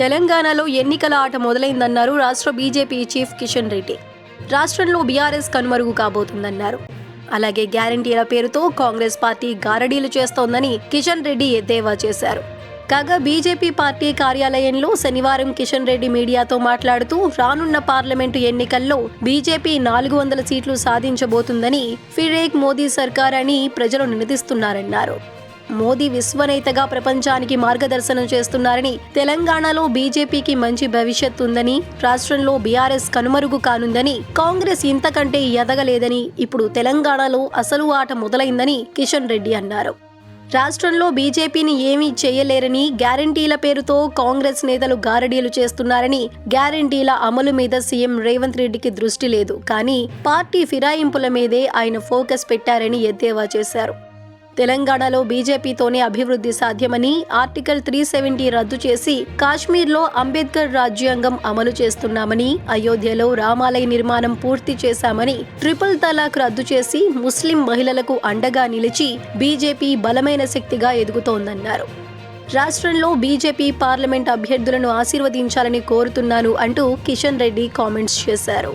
తెలంగాణలో ఎన్నికల ఆట మొదలైందన్నారు రాష్ట్ర బీజేపీ చీఫ్ కిషన్ రెడ్డి. రాష్ట్రంలో బీఆర్ఎస్ కనుమరుగు కాబోతుందన్నారు. అలాగే గ్యారంటీల పేరుతో కాంగ్రెస్ పార్టీ గారడీలు చేస్తోందని కిషన్ రెడ్డి ఎద్దేవా చేశారు. కాగా బీజేపీ పార్టీ కార్యాలయంలో శనివారం కిషన్ రెడ్డి మీడియాతో మాట్లాడుతూ రానున్న పార్లమెంటు ఎన్నికల్లో బీజేపీ నాలుగు వందల సీట్లు సాధించబోతుందని ఫిరేక్ మోదీ సర్కార్ అని ప్రజలు నినదిస్తున్నారన్నారు. మోదీ విశ్వనేతగా ప్రపంచానికి మార్గదర్శనం చేస్తున్నారని తెలంగాణలో బీజేపీకి మంచి భవిష్యత్తు ఉందని రాష్ట్రంలో బీఆర్ఎస్ కనుమరుగు కానుందని కాంగ్రెస్ ఇంతకంటే ఎదగలేదని ఇప్పుడు తెలంగాణలో అసలు ఆట మొదలైందని కిషన్ రెడ్డి అన్నారు. రాష్ట్రంలో బీజేపీని ఏమీ చేయలేరని గ్యారంటీల పేరుతో కాంగ్రెస్ నేతలు గారడీలు చేస్తున్నారని గ్యారంటీల అమలు మీద సీఎం రేవంత్ రెడ్డికి దృష్టి లేదు. కానీ పార్టీ ఫిరాయింపుల మీదే ఆయన ఫోకస్ పెట్టారని ఎద్దేవా చేశారు. తెలంగాణలో బీజేపీతోనే అభివృద్ధి సాధ్యమని ఆర్టికల్ త్రీ సెవెంటీ రద్దు చేసి కాశ్మీర్లో అంబేద్కర్ రాజ్యాంగం అమలు చేస్తున్నామని అయోధ్యలో రామాలయ నిర్మాణం పూర్తి చేశామని ట్రిపుల్ తలాక్ రద్దు చేసి ముస్లిం మహిళలకు అండగా నిలిచి బీజేపీ బలమైన శక్తిగా ఎదుగుతోందన్నారు. రాష్ట్రంలో బీజేపీ పార్లమెంట్ అభ్యర్థులను ఆశీర్వదించాలని కోరుతున్నాను అంటూ కిషన్ రెడ్డి కామెంట్స్ చేశారు.